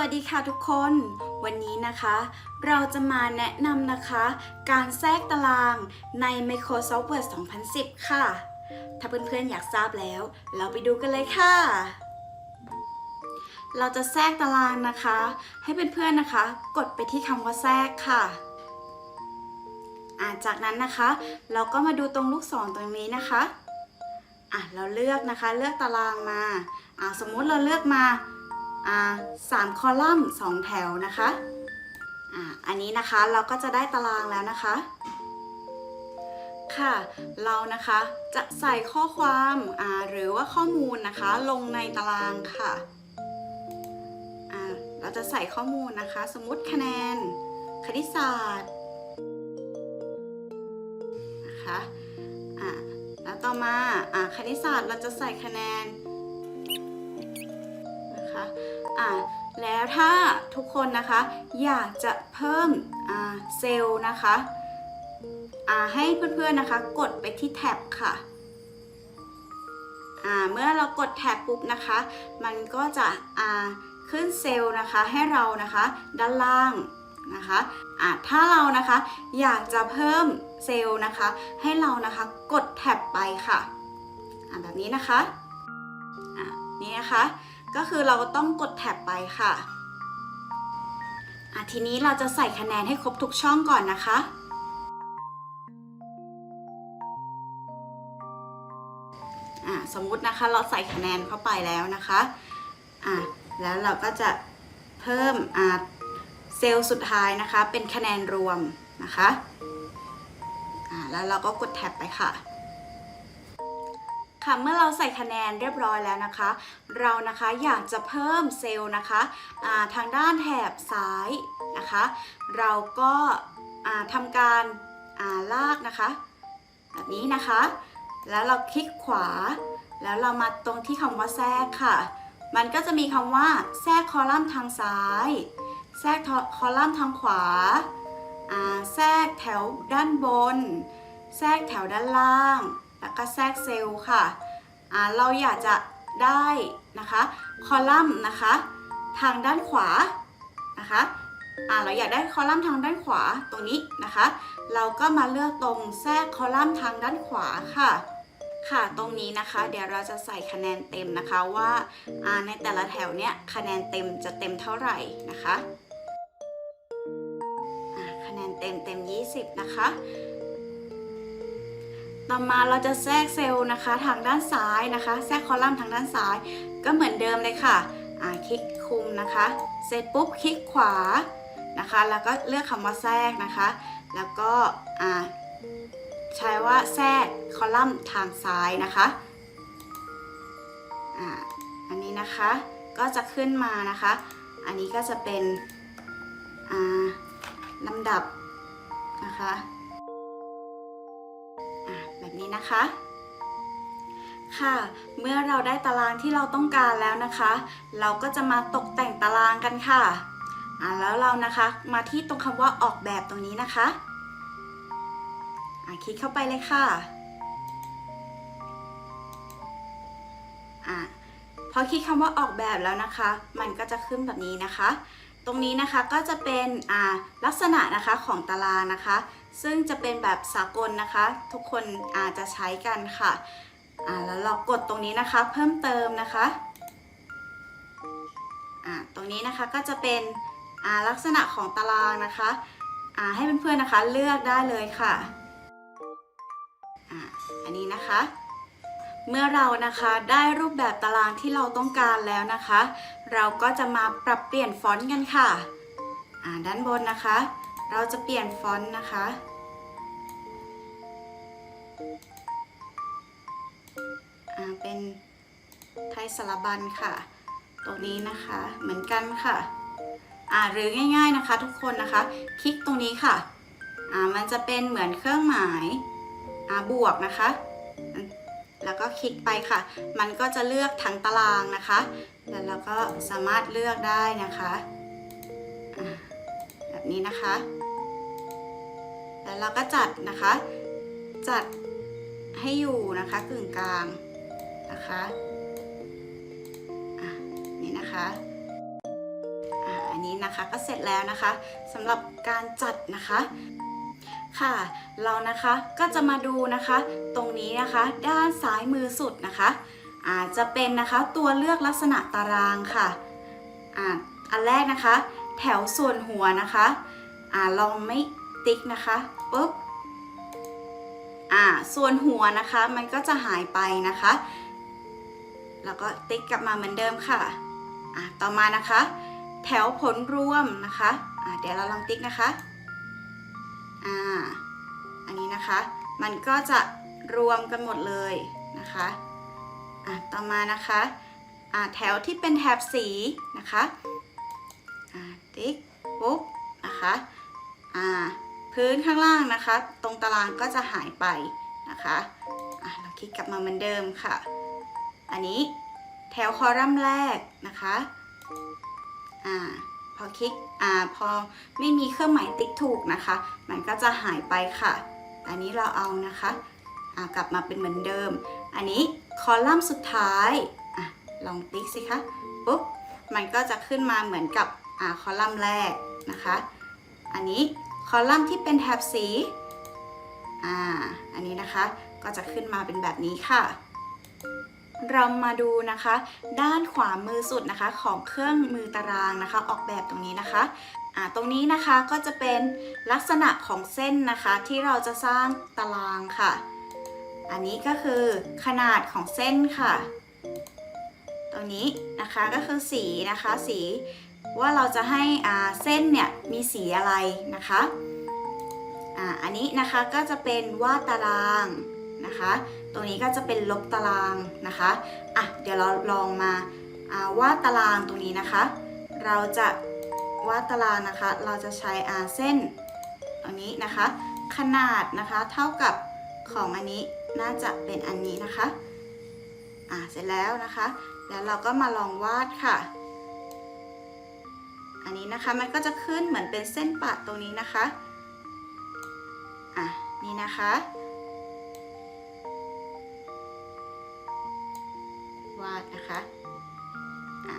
วัสดีค่ะทุกคน วันนี้นะคะ เราจะมาแนะนำนะคะ การแทรกตารางใน Microsoft Word 2010 ค่ะ ถ้าเพื่อนๆอยากทราบแล้ว เราไปดูกันเลยค่ะ เราจะแทรกตารางนะคะ ให้เพื่อนๆนะคะ กดไปที่คำว่าแทรกค่ะาจากนั้นนะคะ เราก็มาดูตรงลูกศรตรงนี้นะคะอะเราเลือกนะคะ เลือกตารางมาอ่าสมมุติเราเลือกมา สามคอลัมน์สองแถวนะคะอ่าอันนี้นะคะเราก็จะได้ตารางแล้วนะคะ ค่ะ เรานะคะจะใส่ข้อความอ่าหรือว่าข้อมูลนะคะลงในตารางค่ะอ่าเราจะใส่ข้อมูลนะคะ สมมติคะแนน คณิตศาสตร์นะคะอ่าแล้วต่อมาอ่าคณิตศาสตร์เราจะใส่คะแนน นะคะอะแล้วถ้าทุกคนนะคะอยากจะเพิ่มเซลล์นะคะอ่าให้เพื่อนๆนะคะ กดไปที่แท็บค่ะอ่าเมื่อเรากดแท็บปุ๊บนะคะ มันก็จะอ่าขึ้นเซลล์นะคะให้เรานะคะด้านล่างนะคะอ่าถ้าเรานะคะอยากจะเพิ่มเซลล์นะคะ ให้เรานะคะกดแท็บไปค่ะอ่าแบบนี้นะคะอ่านี่นะคะ ก็คือเราต้องกดแท็บไปค่ะทีนี้เราจะใส่คะแนนให้ครบทุกช่องก่อนนะคะอะสมมุตินะคะเราใส่คะแนนเข้าไปแล้วนะคะอะแล้วเราก็จะเพิ่มอะเซลล์สุดท้ายนะคะ เป็นคะแนนรวมนะคะอะแล้วเราก็กดแท็บไปค่ะ ค่ะเมื่อเราใส่คะแนนเรียบร้อยแล้วนะคะ เรานะคะอยากจะเพิ่มเซลล์นะคะาทางด้านแถบซ้ายนะคะ เราก็าทำการาลากนะคะ แบบนี้นะคะ แล้วเราคลิกขวา แล้วเรามาตรงที่คำว่าแทรกค่ะ มันก็จะมีคำว่าแทรกคอลัมน์ทางซ้าย แทรกคอลัมน์ทางขวาาแทรกแถวด้านบน แทรกแถวด้านล่าง แล้วก็แทรกเซลล์ค่ะอ่าเราอยากจะได้นะคะคอลัมน์นะคะทางด้านขวานะคะอ่าเราอยากได้คอลัมน์ทางด้านขวาตรงนี้นะคะ เราก็มาเลือกตรงแทรกคอลัมน์ทางด้านขวาค่ะค่ะตรงนี้นะคะเดี๋ยวเราจะใส่คะแนนเต็มนะคะว่าอ่าในแต่ละแถวเนี้ยคะแนนเต็มจะเต็มเท่าไหร่นะคะคะแนนเต็มเต็ม 20 นะคะ ต่อมาเราจะแทรกเซลล์นะคะ ทางด้านซ้ายนะคะ แทรกคอลัมน์ทางด้านซ้าย ก็เหมือนเดิมเลยค่ะอ่าคลิกคุมนะคะ เสร็จปุ๊บคลิกขวานะคะ แล้วก็เลือกคำว่าแทรกนะคะ แล้วก็อ่าใช้ว่าแทรกคอลัมน์ทางซ้ายนะคะอ่าอันนี้นะคะก็จะขึ้นมานะคะ อันนี้ก็จะเป็นอ่าลำดับนะคะ นี้นะคะ ค่ะ เมื่อเราได้ตารางที่เราต้องการแล้วนะคะ เราก็จะมาตกแต่งตารางกันค่ะอะแล้วเรานะคะมาที่ตรงคำว่าออกแบบตรงนี้นะคะอะคลิกเข้าไปเลยค่ะอะพอคลิกคำว่าออกแบบแล้วนะคะ มันก็จะขึ้นแบบนี้นะคะ ตรงนี้นะคะก็จะเป็นอ่าลักษณะนะคะของตารางนะคะ ซึ่งจะเป็นแบบสากลนะคะ ทุกคนอาจจะใช้กันค่ะอ่าแล้วเรากดตรงนี้นะคะ เพิ่มเติมนะคะอ่าตรงนี้นะคะก็จะเป็นอ่าลักษณะของตารางนะคะอ่าให้เพื่อนๆนะคะเลือกได้เลยค่ะอ่าอันนี้นะคะ เมื่อเรานะคะได้รูปแบบตารางที่เราต้องการแล้วนะคะ เราก็จะมาปรับเปลี่ยนฟอนต์กันค่ะอ่าด้านบนนะคะ เราจะเปลี่ยนฟอนต์นะคะ เป็นไทยสารบัญค่ะ ตรงนี้นะคะเหมือนกันค่ะอ่าหรือง่ายๆนะคะทุกคนนะคะ คลิกตรงนี้ค่ะอ่ามันจะเป็นเหมือนเครื่องหมายอ่าบวกนะคะ แล้วก็คลิกไปค่ะ มันก็จะเลือกทั้งตารางนะคะแล้วเราก็สามารถเลือกได้นะคะแบบนี้นะคะ แล้วเราก็จัดนะคะ จัด ให้อยู่นะคะกึ่งกลางนะคะอะนี่นะคะอะนะคะก็เสร็จแล้วนะคะสำหรับการจัดนะคะค่ะเรานะคะก็จะมาดูนะคะ ตรงนี้นะคะ ด้านซ้ายมือสุดนะคะอาจจะเป็นนะคะตัวเลือกลักษณะตารางค่ะอ่าอันแรกนะคะ แถวส่วนหัวนะคะอ่าลองไม่ติ๊กนะคะปุ๊บ อ่าส่วนหัวนะคะมันก็จะหายไปนะคะ แล้วก็ติ๊กกลับมาเหมือนเดิมค่ะอ่าต่อมานะคะ แถวผลรวมนะคะอ่าเดี๋ยวเราลองติ๊กนะคะอ่าอันนี้นะคะ มันก็จะรวมกันหมดเลยนะคะอ่าต่อมานะคะอ่าแถวที่เป็นแถบสีนะคะอ่าติ๊กปุ๊บนะคะอ่า พื้นข้างล่างนะคะ ตรงตารางก็จะหายไปนะคะอ่าเราคลิกกลับมาเหมือนเดิมค่ะ อันนี้แถวคอลัมน์แรกนะคะอ่าพอคลิกอ่าพอไม่มีเครื่องหมายติ๊กถูกนะคะ มันก็จะหายไปค่ะ อันนี้เราเอานะคะอ่ากลับมาเป็นเหมือนเดิม อันนี้คอลัมน์สุดท้ายอะลองติ๊กสิคะปุ๊บมันก็จะขึ้นมาเหมือนกับอ่าคอลัมน์แรกนะคะ อันนี้ คอลัมน์ที่เป็นแถบสี อ่า อันนี้นะคะ ก็จะขึ้นมาเป็นแบบนี้ค่ะ เรามาดูนะคะ ด้านขวามือสุดนะคะของเครื่องมือตารางนะคะ ออกแบบตรงนี้นะคะอ่าตรงนี้นะคะก็จะเป็นลักษณะของเส้นนะคะที่เราจะสร้างตารางค่ะ อันนี้ก็คือขนาดของเส้นค่ะ ตรงนี้นะคะก็คือสีนะคะ สี ว่าเราจะให้เส้นเนี่ยมีสีอะไรนะคะอันนี้นะคะก็จะเป็นวาดตารางนะคะ ตรงนี้ก็จะเป็นลบตารางนะคะอะเดี๋ยวเราลองมาอ่าวาดตารางตรงนี้นะคะ เราจะวาดตารางนะคะ เราจะใช้อาเส้นตรงนี้นะคะ ขนาดนะคะเท่ากับของอันนี้น่าจะเป็นอันนี้นะคะอะเสร็จแล้วนะคะ แล้วเราก็มาลองวาดค่ะ อันนี้นะคะมันก็จะขึ้นเหมือนเป็นเส้นปะตรงนี้นะคะ อะ นี่นะคะ วาดนะคะ อะ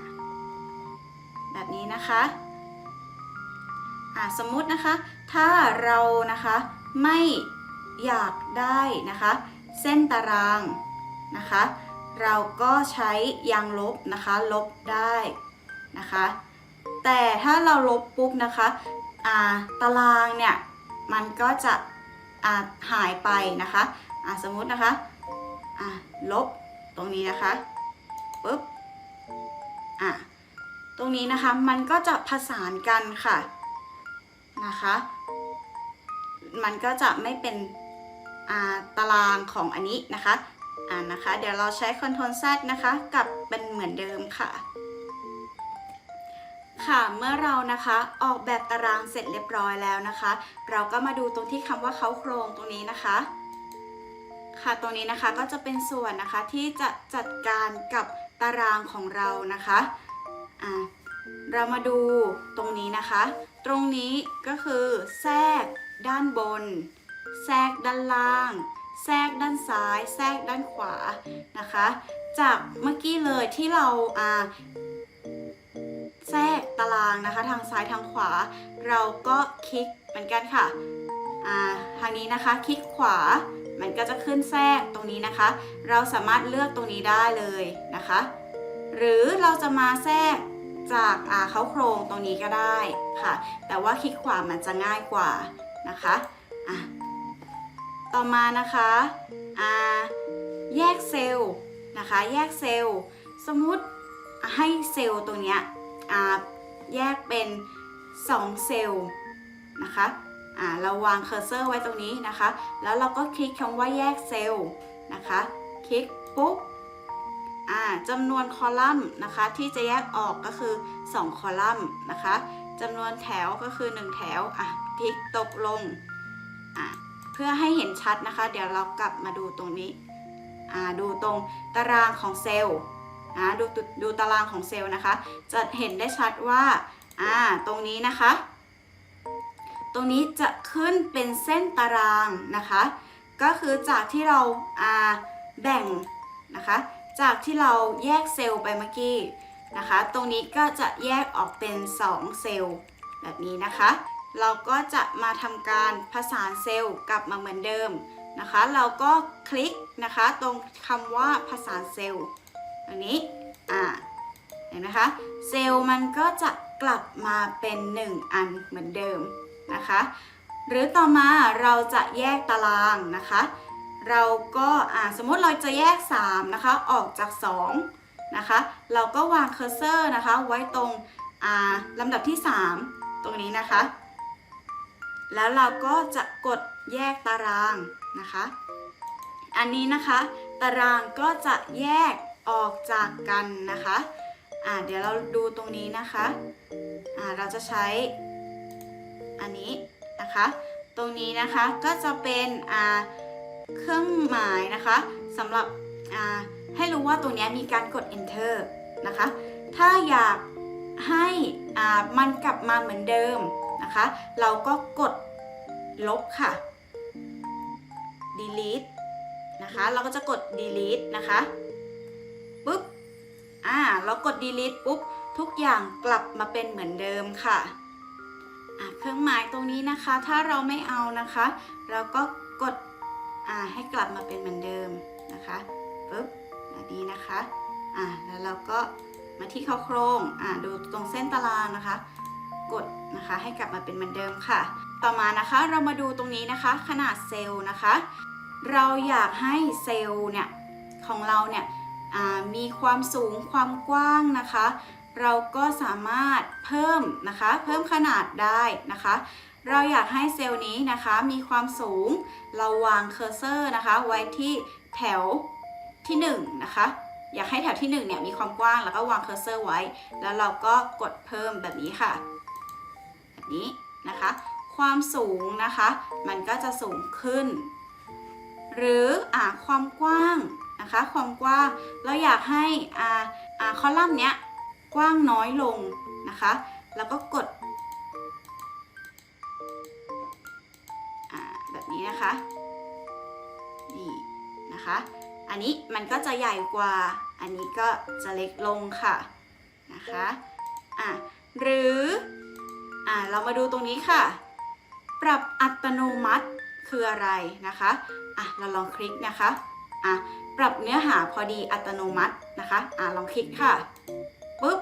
แบบนี้นะคะ อะ สมมุตินะคะ ถ้าเรานะคะไม่อยากได้นะคะ เส้นตารางนะคะ เราก็ใช้ยางลบนะคะ ลบได้นะคะ แต่ถ้าเราลบปุ๊บนะคะาตารางเนี่ยมันก็จะาหายไปนะคะสมมตินะคะลบตรงนี้นะคะปุ๊บตรงนี้นะคะมันก็จะผสานกันค่ะนะคะ มันก็จะไม่เป็นาตารางของอันนี้นะคะอ่านะคะ เดี๋ยวเราใช้ Ctrl Z นะคะกลับเป็นเหมือนเดิมค่ะ ค่ะเมื่อเรานะคะออกแบบตารางเสร็จเรียบร้อยแล้วนะคะ เราก็มาดูตรงที่คำว่าเขาโครงตรงนี้นะคะ ค่ะตรงนี้นะคะก็จะเป็นส่วนนะคะที่จะจัดการกับตารางของเรานะคะอ่าเรามาดูตรงนี้นะคะ ตรงนี้ก็คือแทรกด้านบน แทรกด้านล่าง แทรกด้านซ้าย แทรกด้านขวานะคะ จากเมื่อกี้เลยที่เราอ่า แทรกตารางนะคะ ทางซ้ายทางขวา เราก็คลิกเหมือนกันค่ะทางนี้นะคะคลิกขวามันก็จะขึ้นแทรกตรงนี้นะคะ เราสามารถเลือกตรงนี้ได้เลยนะคะ หรือเราจะมาแทรกจากอาเขาโครงตรงนี้ก็ได้ค่ะ แต่ว่าคลิกขวามันจะง่ายกว่านะคะะต่อมานะคะอาแยกเซลล์นะคะ แยกเซลล์ สมมติให้เซลล์ตรงเนี้ย แยกเป็น 2 เซลล์นะคะอ่าเราวางเคอร์เซอร์ไว้ตรงนี้นะคะ แล้วเราก็คลิกคำว่าแยกเซลล์นะคะ คลิกปุ๊บอ่าจำนวนคอลัมน์นะคะที่จะแยกออกก็คือ 2 คอลัมน์นะคะจำนวนแถวก็คือ 1 แถวอะคลิกตกลงอะเพื่อให้เห็นชัดนะคะ เดี๋ยวเรากลับมาดูตรงนี้อ่าดูตรงตารางของเซลล์ นะดูดูดูตารางของเซลล์นะคะ จะเห็นได้ชัดว่าอ่าตรงนี้นะคะ ตรงนี้จะขึ้นเป็นเส้นตารางนะคะ ก็คือจากที่เราอ่าแบ่งนะคะ จากที่เราแยกเซลล์ไปเมื่อกี้นะคะ ตรงนี้ก็จะแยกออกเป็น 2 เซลล์แบบนี้นะคะ เราก็จะมาทำการผสานเซลล์กลับมาเหมือนเดิมนะคะ เราก็คลิกนะคะตรงคำว่าผสานเซลล์ ตรงนี้ อ่า เห็นไหมคะ เซลล์มันก็จะกลับมาเป็น 1 อันเหมือนเดิมนะคะ หรือต่อมาเราจะแยกตารางนะคะ เราก็อ่าสมมติเราจะแยก 3 นะคะ ออกจาก 2 นะคะ เราก็วางเคอร์เซอร์นะคะ ไว้ตรงอ่าลำดับที่ 3 ตรงนี้นะคะ แล้วเราก็จะกดแยกตารางนะคะ อันนี้นะคะ ตารางก็จะแยก ออกจากกันนะคะอ่าเดี๋ยวเราดูตรงนี้นะคะอ่าเราจะใช้อันนี้นะคะ ตรงนี้นะคะก็จะเป็นอ่าเครื่องหมายนะคะสำหรับอ่าให้รู้ว่าตรงนี้มีการกด enter นะคะ ถ้าอยากให้อ่ามันกลับมาเหมือนเดิมนะคะ เราก็กดลบค่ะ delete นะคะ เราก็จะกด delete นะคะ ปุ๊บ อ่า เรากด delete ปุ๊บ ทุกอย่างกลับมาเป็นเหมือนเดิมค่ะอ่าเครื่องหมายตรงนี้นะคะ ถ้าเราไม่เอานะคะ เราก็กด อ่า ให้กลับมาเป็นเหมือนเดิมนะคะ ปุ๊บแบบนี้นะคะ อ่า แล้วเราก็มาที่เข้าโครง อ่า ดูตรงเส้นตารางนะคะ กดนะคะ ให้กลับมาเป็นเหมือนเดิมค่ะ ต่อมานะคะ เรามาดูตรงนี้นะคะ ขนาดเซลล์นะคะ เราอยากให้เซลล์เนี่ยของเราเนี่ย มีความสูงความกว้างนะคะ เราก็สามารถเพิ่มนะคะ เพิ่มขนาดได้นะคะ เราอยากให้เซลล์นี้นะคะมีความสูง เราวางเคอร์เซอร์นะคะไว้ที่แถวที่1นะคะอยากให้แถวที่1เนี่ยมีความกว้างแล้วก็วางเคอร์เซอร์ไว้ แล้วเราก็กดเพิ่มแบบนี้ค่ะ แบบนี้นะคะ ความสูงนะคะ มันก็จะสูงขึ้น หรืออ่าความกว้าง นะคะ ความกว้างเราอยากให้อ่าคอลัมน์เนี้ยกว้างน้อยลงนะคะ แล้วก็กดแบบนี้นะคะนี่นะคะ อันนี้มันก็จะใหญ่กว่า อันนี้ก็จะเล็กลงค่ะนะคะอะหรืออ่าเรามาดูตรงนี้ค่ะ ปรับอัตโนมัติคืออะไรนะคะอะเราลองคลิกนะคะอะ ปรับเนื้อหาพอดีอัตโนมัตินะคะอะลองคลิกค่ะปุ๊บ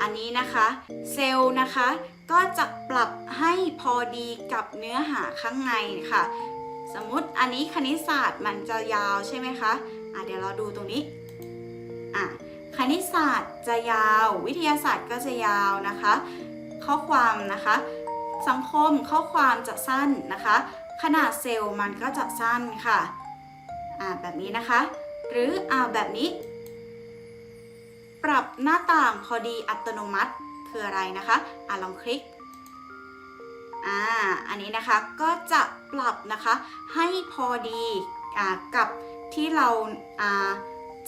อันนี้นะคะเซลล์นะคะก็จะปรับให้พอดีกับเนื้อหาข้างในค่ะ สมมติอันนี้คณิตศาสตร์มันจะยาวใช่ไหมคะอะเดี๋ยวเราดูตรงนี้อะคณิตศาสตร์จะยาว วิทยาศาสตร์ก็จะยาวนะคะ ข้อความนะคะ สังคมข้อความจะสั้นนะคะ ขนาดเซลล์มันก็จะสั้นค่ะ อ่าแบบนี้นะคะ หรืออ่าแบบนี้ ปรับหน้าต่างพอดีอัตโนมัติคืออะไรนะคะอ่าลองคลิกอ่าอันนี้นะคะก็จะปรับนะคะให้พอดีอ่ากับที่เราอ่า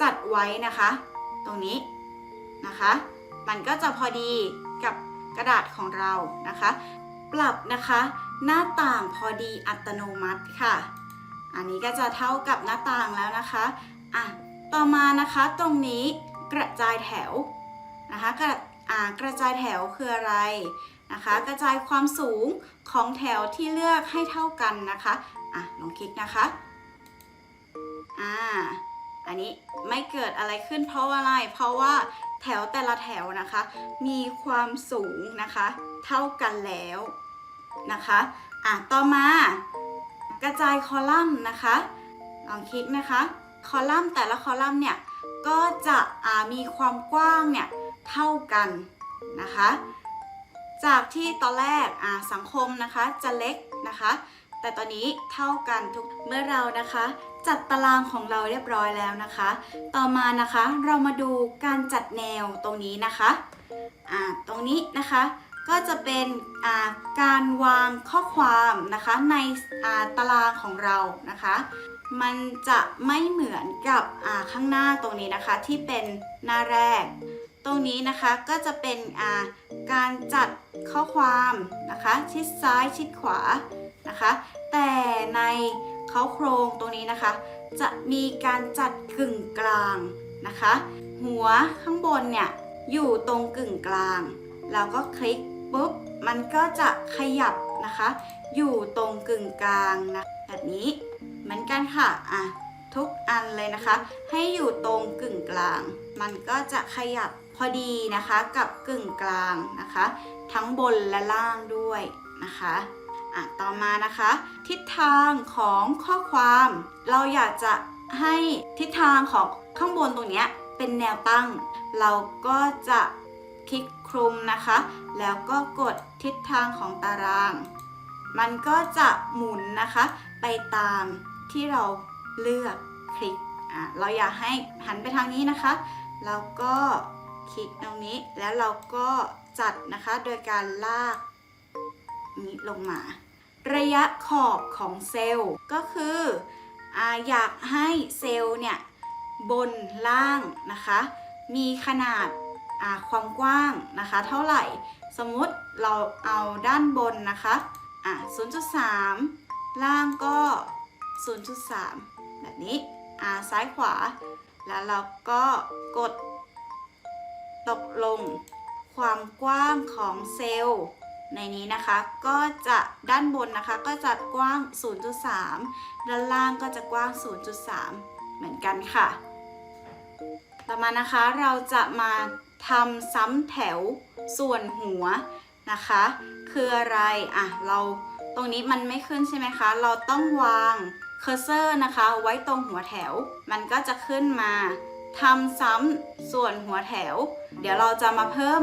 จัดไว้นะคะ ตรงนี้นะคะ มันก็จะพอดีกับกระดาษของเรานะคะ ปรับนะคะ หน้าต่างพอดีอัตโนมัติค่ะ อันนี้ก็จะเท่ากับหน้าต่างแล้วนะคะอะต่อมานะคะตรงนี้กระจายแถวนะคะกระอ่ากระจายแถวคืออะไรนะคะ กระจายความสูงของแถวที่เลือกให้เท่ากันนะคะอะลองคลิกนะคะอ่าอันนี้ไม่เกิดอะไรขึ้นเพราะอะไร เพราะว่าแถวแต่ละแถวนะคะ มีความสูงนะคะ เท่ากันแล้วนะคะอะต่อมา กระจายคอลัมน์นะคะ ลองคลิกนะคะ คอลัมน์แต่ละคอลัมน์เนี่ย ก็จะมีความกว้างเนี่ย เท่ากันนะคะ จากที่ตอนแรกสังคมนะคะจะเล็กนะคะ แต่ตอนนี้เท่ากันทุกเมื่อเรานะคะ จัดตารางของเราเรียบร้อยแล้วนะคะ ต่อมานะคะเรามาดูการจัดแนวตรงนี้นะคะอ่าตรงนี้นะคะ ก็จะเป็นการวางข้อความนะคะในาตารางของเรานะคะ มันจะไม่เหมือนกับข้างหน้าตรงนี้นะคะที่เป็นหน้าแรก ตรงนี้นะคะก็จะเป็นาการจัดข้อความนะคะชิดซ้ายชิดขวานะคะ แต่ในเขาโครงตรงนี้นะคะ จะมีการจัดกึ่งกลางนะคะ หัวข้างบนเนี่ยอยู่ตรงกึ่งกลางเราก็คลิก ปุ๊บมันก็จะขยับนะคะ อยู่ตรงกึ่งกลางนะแบบนี้เหมือนกันค่ะอะทุกอันเลยนะคะ ให้อยู่ตรงกึ่งกลาง มันก็จะขยับพอดีนะคะกับกึ่งกลางนะคะ ทั้งบนและล่างด้วยนะคะอะต่อมานะคะ ทิศทางของข้อความ เราอยากจะให้ทิศทางของข้างบนตรงเนี้ยเป็นแนวตั้ง เราก็จะคลิก คลุมนะคะ แล้วก็กดทิศทางของตาราง มันก็จะหมุนนะคะ ไปตามที่เราเลือกคลิกอะเราอยากให้หันไปทางนี้นะคะเราก็คลิกตรงนี้แล้วเราก็จัดนะคะโดยการลากนี้ลงมา ระยะขอบของเซลล์ก็คือออยากให้เซลล์เนี่ยบนล่างนะคะ มีขนาด ความกว้างนะคะ เท่าไหร่ สมมติเราเอาด้านบนนะคะอะ0.3 ล่างก็ 0.3 แบบนี้อ่าซ้ายขวา แล้วเราก็กด ตกลงความกว้างของเซลล์ในนี้นะคะก็จะด้านบนนะคะก็จะกว้าง 0.3 ด้านล่างก็จะกว้าง 0.3 เหมือนกันค่ะ ต่อมานะคะเราจะมา ทำซ้ำแถวส่วนหัวนะคะ คืออะไรอะเราตรงนี้มันไม่ขึ้นใช่ไหมคะ เราต้องวางเคอร์เซอร์นะคะ ไว้ตรงหัวแถว มันก็จะขึ้นมาทำซ้ำส่วนหัวแถว เดี๋ยวเราจะมาเพิ่ม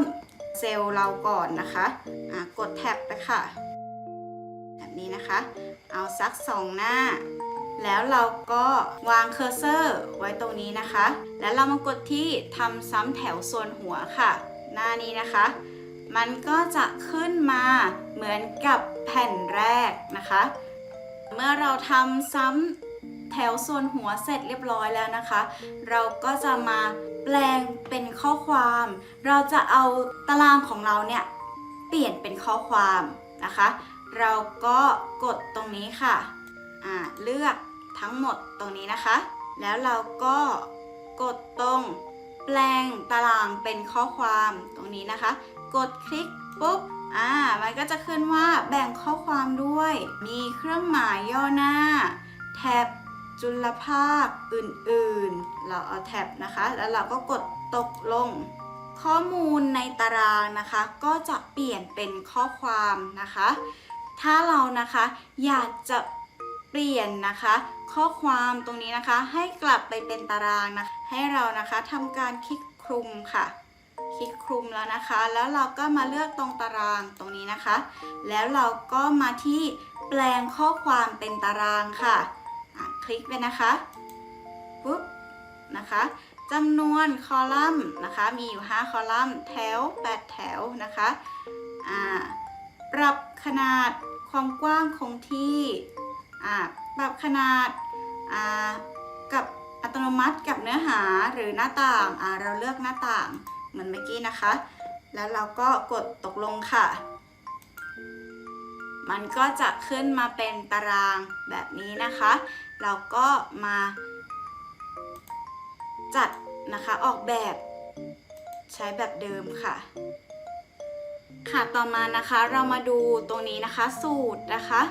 เซลล์เราก่อนนะคะอะกดแท็บไปค่ะ แบบนี้นะคะ เอาสักสองหน้า แล้วเราก็วางเคอร์เซอร์ไว้ตรงนี้นะคะ แล้วเรามากดที่ทำซ้ำแถวส่วนหัวค่ะ หน้านี้นะคะ มันก็จะขึ้นมาเหมือนกับแผ่นแรกนะคะ เมื่อเราทำซ้ำแถวส่วนหัวเสร็จเรียบร้อยแล้วนะคะ เราก็จะมาแปลงเป็นข้อความ เราจะเอาตารางของเราเนี่ยเปลี่ยนเป็นข้อความนะคะ เราก็กดตรงนี้ค่ะ เลือก ทั้งหมดตรงนี้นะคะ แล้วเราก็กดตรงแปลงตารางเป็นข้อความตรงนี้นะคะ กดคลิกปุ๊บอ่ามันก็จะขึ้นว่าแบ่งข้อความด้วย มีเครื่องหมายย่อหน้า แท็บจุลภาคอื่นๆ เราเอาแท็บนะคะ แล้วเราก็กดตกลง ข้อมูลในตารางนะคะ ก็จะเปลี่ยนเป็นข้อความนะคะ ถ้าเรานะคะอยากจะ เปลี่ยนนะคะ ข้อความตรงนี้นะคะให้กลับไปเป็นตารางนะคะให้เรานะคะทำการคลิกคลุมค่ะ คลิกคลุมแล้วนะคะ แล้วเราก็มาเลือกตรงตารางตรงนี้นะคะ แล้วเราก็มาที่แปลงข้อความเป็นตารางค่ะะคลิกไปนะคะปุ๊บนะคะจำนวนคอลัมน์นะคะ มีอยู่ 5 คอลัมน์ แถว 8 แถวนะคะ ปรับขนาดความกว้างคงที่ ปรับขนาดกับอัตโนมัติกับเนื้อหาหรือหน้าต่างเราเลือกหน้าต่างเหมือนเมื่อกี้นะคะ แล้วเราก็กดตกลงค่ะ มันก็จะขึ้นมาเป็นตารางแบบนี้นะคะ เราก็มาจัดนะคะออกแบบใช้แบบเดิมค่ะ ค่ะต่อมานะคะเรามาดูตรงนี้นะคะสูตรนะคะ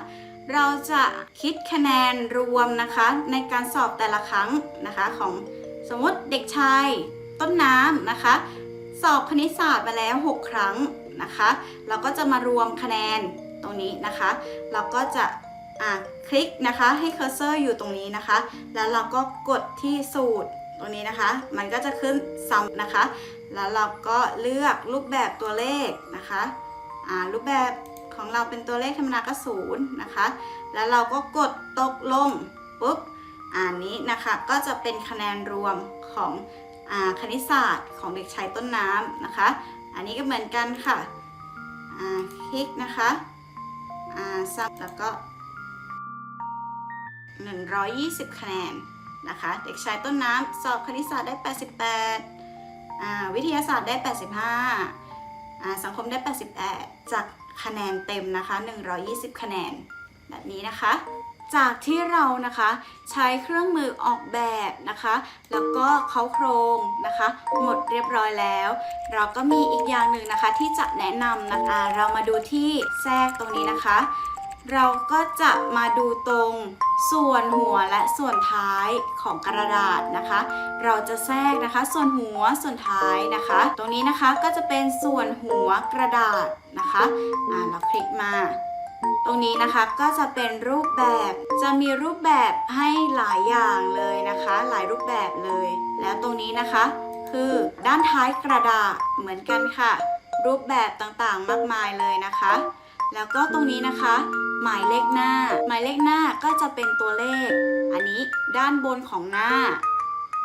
เราจะคิดคะแนนรวมนะคะ ในการสอบแต่ละครั้งนะคะของสมมติเด็กชายต้นน้ำนะคะ สอบคณิตศาสตร์มาแล้ว 6 ครั้งนะคะ เราก็จะมารวมคะแนนตรงนี้นะคะ เราก็จะอ่าคลิกนะคะให้เคอร์เซอร์อยู่ตรงนี้นะคะ แล้วเราก็กดที่สูตรตรงนี้นะคะ มันก็จะขึ้นซ้ำนะคะ แล้วเราก็เลือกรูปแบบตัวเลขนะคะอ่ารูปแบบ ของเราเป็นตัวเลขธรรมดาก็ศูนย์นะคะ แล้วเราก็กดตกลงปุ๊บอ่านนี้นะคะก็จะเป็นคะแนนรวมของอคณิตศาสตร์ของเด็กชายต้นน้ำนะคะ อันนี้ก็เหมือนกันค่ะคลิกนะคะซับแล้วก็ 120 คะแนนนะคะ เด็กชายต้นน้ำสอบคณิตศาสตร์ได้ 88อ่าวิทยาศาสตร์ได้ 85อ่าสังคมได้ 88 จาก คะแนนเต็มนะคะ 120 คะแนน แบบนี้นะคะ จากที่เรานะคะใช้เครื่องมือออกแบบนะคะ แล้วก็เขาโครงนะคะ หมดเรียบร้อยแล้ว เราก็มีอีกอย่างหนึ่งนะคะที่จะแนะนำนะคะเรามาดูที่แทรกตรงนี้นะคะ เราก็จะมาดูตรงส่วนหัวและส่วนท้ายของกระดาษนะคะ เราจะแทรกนะคะ ส่วนหัวส่วนท้ายนะคะ ตรงนี้นะคะก็จะเป็นส่วนหัวกระดาษ นะคะอ่าเราคลิกมา ตรงนี้นะคะก็จะเป็นรูปแบบจะมีรูปแบบให้หลายอย่างเลยนะคะ หลายรูปแบบเลย แล้วตรงนี้นะคะ คือด้านท้ายกระดาษเหมือนกันค่ะ รูปแบบต่างๆมากมายเลยนะคะ แล้วก็ตรงนี้นะคะ หมายเลขหน้า หมายเลขหน้าก็จะเป็นตัวเลข อันนี้ด้านบนของหน้า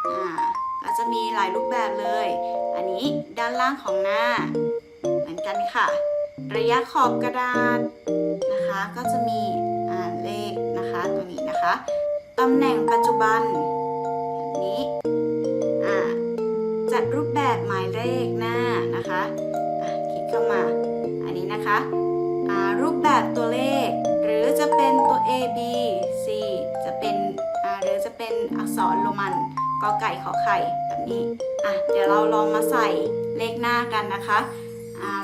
อ่าก็จะมีหลายรูปแบบเลย อันนี้ด้านล่างของหน้า เหมือนกันค่ะ ระยะขอบกระดาษนะคะ ก็จะมีเลขนะคะตรงนี้นะคะตำแหน่งปัจจุบันแบบนี้จัดรูปแบบหมายเลขหน้านะคะะคลิกเข้ามาอันนี้นะคะรูปแบบตัวเลข หรือจะเป็นตัว A B C จะเป็นหรือจะเป็นอักษรโรมันกอไก่ขอไข่แบบนี้อะเดี๋ยวเราลองมาใส่เลขหน้ากันนะคะ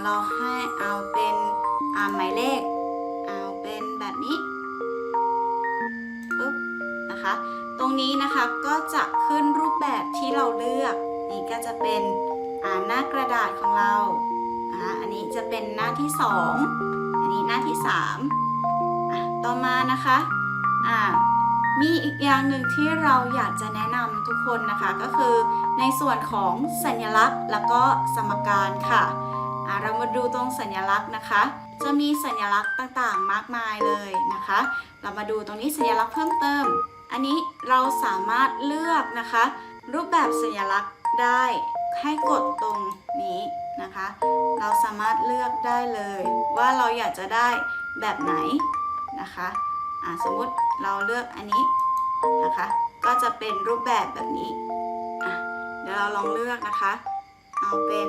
เราให้เอาเป็นอ่าหมายเลข เอาเป็นแบบนี้ปุ๊บนะคะ ตรงนี้นะคะก็จะขึ้นรูปแบบที่เราเลือก นี่ก็จะเป็นอ่าหน้ากระดาษของเรา อันนี้จะเป็นหน้าที่ 2 อันนี้หน้าที่ 3 ต่อมานะคะมีอีกอย่างหนึ่งที่เราอยากจะแนะนำทุกคนนะคะก็คือในส่วนของสัญลักษณ์แล้วก็สมการค่ะ เรามาดูตรงสัญลักษณ์นะคะ จะมีสัญลักษณ์ต่างๆ มากมายเลยนะคะ เรามาดูตรงนี้สัญลักษณ์เพิ่มเติม อันนี้เราสามารถเลือกนะคะ รูปแบบสัญลักษณ์ได้ให้กดตรงนี้นะคะ เราสามารถเลือกได้เลย ว่าเราอยากจะได้แบบไหนนะคะอ่าสมมติเราเลือกอันนี้นะคะ ก็จะเป็นรูปแบบแบบนี้ เดี๋ยวเราลองเลือกนะคะ เอาเป็น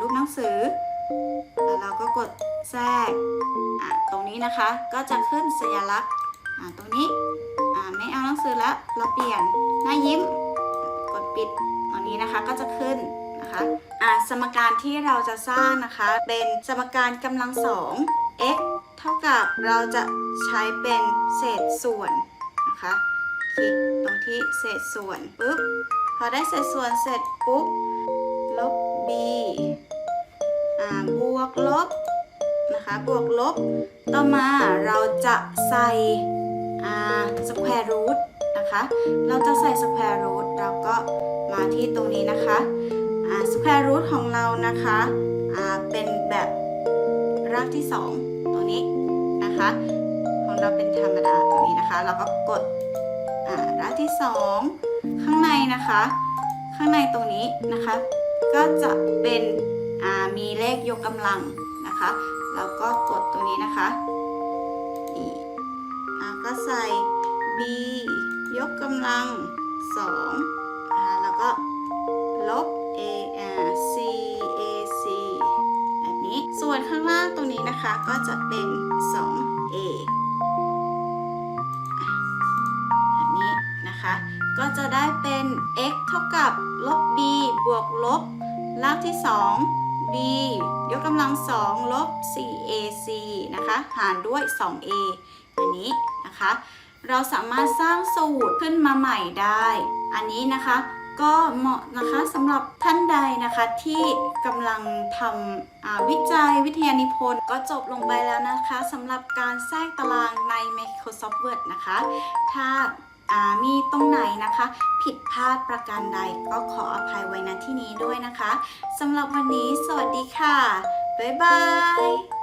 รูปหนังสือ แล้วเราก็กดแทรกตรงนี้นะคะก็จะขึ้นสัญลักษณ์ตรงนี้ไม่เอาหนังสือแล้วเราเปลี่ยนหน้ายิ้ม กดปิดตรงนี้นะคะก็จะขึ้นนะคะะสมการที่เราจะสร้างนะคะเป็นสมการกำลังสอง x เท่ากับเราจะใช้เป็นเศษส่วนนะคะคลิกตรงที่เศษส่วนปุ๊บพอได้เศษส่วนเสร็จปุ๊บลบ b บวกลบนะคะบวกลบ ต่อมาเราจะใส่สแควร์รูทนะคะ เราจะใส่สแควร์รูทเราก็มาที่ตรงนี้นะคะสแควร์รูทของเรานะคะเป็นแบบรากที่ 2 ตรงนี้นะคะ ของเราเป็นธรรมดาตรงนี้นะคะ เราก็กดรากที่ 2 ข้างในนะคะ ข้างในตรงนี้นะคะ ก็จะเป็น มีเลขยกกำลังนะคะแล้วก็กดตรงนี้นะคะนี่อ่าก็ใส่ b ยกกำลัง2แล้วก็ลบ a c a c แบบนี้ส่วนข้างล่างตรงนี้นะคะก็จะเป็น 2a แบบนี้นะคะ ก็จะได้เป็น x เท่ากับลบ b บวกลบรากที่ 2 b ยกกำลัง2ลบ 4ac นะคะ หารด้วย 2a อันนี้นะคะ เราสามารถสร้างสูตรขึ้นมาใหม่ได้ อันนี้นะคะก็เหมาะนะคะสำหรับท่านใดนะคะที่กำลังทำวิจัยวิทยานิพนธ์ก็จบลงไปแล้วนะคะสำหรับการแทรกตารางใน Microsoft Word นะคะ ถ้า มีตรงไหนนะคะ ผิดพลาดประการใดก็ขออภัยไว้ณที่นี้ด้วยนะคะสำหรับวันนี้สวัสดีค่ะ บ๊ายบาย